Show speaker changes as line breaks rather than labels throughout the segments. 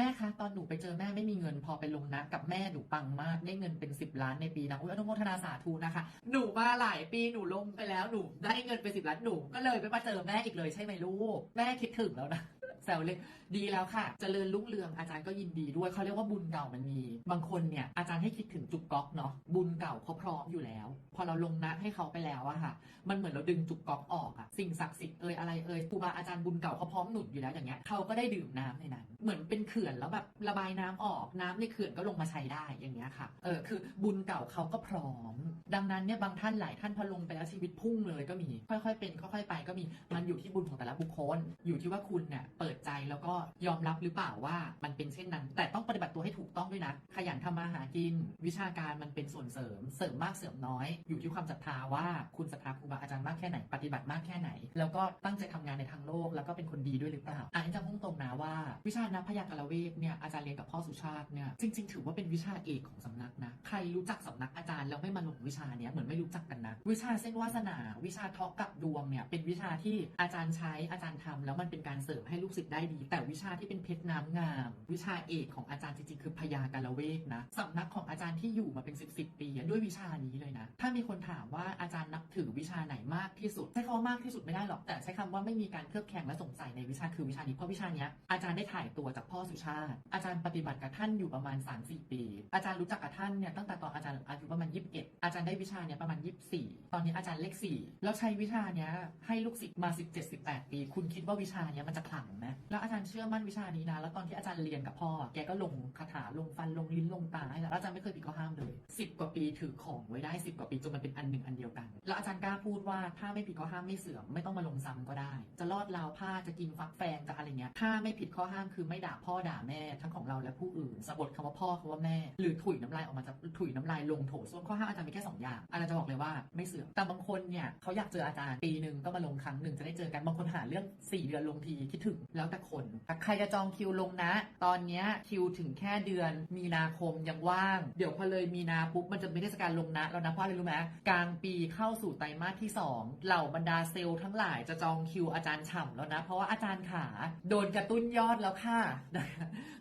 แม่คะตอนหนูไปเจอแม่ไม่มีเงินพอไปลงนะ กับแม่หนูปังมากได้เงินเป็นสิบล้านในปีนะอุ้ยอนุโมทนาสาธุนะคะ หนูมาหลายปีหนูลงไปแล้วหนูได้เงินเป็นสิบล้านหนูก็เลยไม่มาเจอแม่อีกเลยใช่ไหมลูกแม่คิดถึงแล้วนะแซวเลยดีแล้วค่ะเจริญรุ่งเรืองอาจารย์ก็ยินดีด้วยเขาเรียกว่าบุญเก่ามันมี บางคนเนี่ยอาจารย์ให้คิดถึงจุกก๊อกเนาะบุญเก่าเขาพร้อมอยู่แล้ว พอเราลงนะให้เขาไปแล้วอะค่ะ มันเหมือนเราดึงจุกก๊อกออกอะสิ่งศักดิ์สิทธิ์เอ่ยอะไรเอ่ยครูบาอาจารย์บุญเก่าเขาพร้อมหนุนอยู่แล้วอย่างเงี้ยเขาก็ได้ดื่มน้ำในนั้นเหมือนเป็นเขื่อนแล้วแบบระบายน้ำออกน้ำในเขื่อนก็ลงมาใช้ได้อย่างเงี้ยค่ะเออคือบุญเก่าเขาก็พร้อม ดังนั้นเนี่ยบางท่านหลายท่านพอลงไปแล้วชีวิตพุ่งเลยก็มีค่อยๆเป็นค่อยๆไปก็มีมันอยู่ที่บุญของแต่ละบุคคล อยู่ที่ว่าคุณเนี่ยเปิดใจแล้วก็ยอมรับหรือเปล่าว่ามันเป็นเช่นนั้น แต่ต้องปฏิบัติตัวให้ถูกต้องด้วยนะ ขยันทำมาหากิน วิชาการมันเป็นส่วนเสริม เสริมมากเสริมน้อย อยู่ที่ความศรัทธาว่าคุณศรัทธาครูบาอาจารย์มากแค่ไหนปฏิบัติมากแค่ไหน แล้วก็ตั้งใจทำงานในทางโลกแล้วก็เป็นคนดีด้วยหรือเปล่าอันนี้จะพุ่งตรงนะว่าวิชานักพยากรเวทเนี่ยอาจารย์เรียนกับพ่อสุชาติเนี่ยจริง ๆ ถือว่าเป็นวิชาเอกของสำนักนะใครรู้จักสำนักอาจารย์แล้วไม่มา วิชาเนี้ยเหมือนไม่รู้จักกันนะ วิชาเส้นวาสนา วิชาทอกกับดวงเนี่ยเป็นวิชาที่อาจารย์ใช้อาจารย์ทำแล้วมันเป็นการเสริมให้ลูกศิษย์ได้ดี แต่วิชาที่เป็นเพชรน้ำงาม วิชาเอกของอาจารย์จริงๆคือพยาการเวทนะสำนักของอาจารย์ที่อยู่มาเป็น 10บสปีด้วยวิชานี้เลยนะ ถ้ามีคนถามว่าอาจารย์นับถือวิชาไหนมากที่สุดใช้คำว่ามากที่สุดไม่ได้หรอกแต่ใช้คำว่าไม่มีการเคลือบแคลงและสงสัยในวิชาคือวิชานี้เพราะวิชานี้อาจารย์ได้ถ่ายตัวจากพ่อสุชาติ อาจารย์ปฏิบัติกับท่านอยู่ประมาณ3-4ปี อาจารย์รู้จักกับท่านเนี่ยตั้งแต่ตอนอาจารย์อายุประมาณ21 อาจารย์ได้วิชาเนี่ยประมาณ 24 ตอนนี้อาจารย์เลข4แล้วใช้วิชาเนี้ยให้ลูกศิษย์มา 17-18 ปี คุณคิดว่าวิชาเนี้ยมันจะขลังไหมแล้วอาจารย์เชื่อมั่นวิชานี้นะ แล้วตอนที่อาจารย์เรียนกับพ่อ แกก็ลงคาถาลงฟันลงลิ้นลงตาให้แล้วอาจารย์ไม่เคยผิดข้อห้ามเลย 10 กว่าปีถือของไว้ได้ 10 กว่าปีจนมันเป็นอันหนึ่งอันเดียวกัน แล้วอาจารย์กล้าพูดว่าถ้าไม่ผิดข้อห้ามไม่เสื่อมไม่ต้องมาลงซ้ำก็ได้ จะรอดราวผ้าจะกินฟักแฟงจะอะไรเงี้ยถ้าไม่ผิดข้อห้ามคือไม่ด่าพ่อด่าแม่ทั้งของเราและผู้อื่นสะบดคำว่าพ่อคำว่าแม่ หรือถุยน้ำลายออกมาจากถุยน้ำลายลงโถส้วมข้อห้ามอาจารย์มีแค่สองอย่างอาจารย์จะบอกเลยว่าไม่เสื่อมแต่บางคนเนี่ยเขาอยากเจออาจารย์ปีหนึ่งก็มาลงครั้งหนึ่งจะได้เจอกันบางคนหาเรื่อง 4 เดือนลงทีคิดถึงแล้วแต่คนใครจะจองคิวลงนะ ตอนนี้คิวถึงแค่เดือน มีนาคมยังว่าง เดี๋ยวพอเลยมีนาปุ๊บมันจะไม่เทศกาลลงนะแล้วนะเพราะอะไรรู้ไหมกลางปีเข้าสู่ไตรมาสที่ 2 เหล่าบรรดาเซลล์ทั้งหลายจะจองคิวอาจารย์ฉ่ำแล้วนะ เพราะว่าอาจารย์ขาโดนกระตุ้นยอดแล้วค่ะ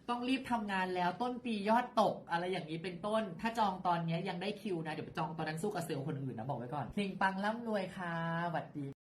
ต้องรีบทำงานแล้วต้นปียอดตกอะไรอย่างนี้เป็นต้น ถ้าจองตอนเนี้ยยังได้คิวนะ เดี๋ยวไปจองตอนนั้นสู้กับเซลล์คนอื่นนะ บอกไว้ก่อนเพลงปังร่ำรวยค่ะสวัสดี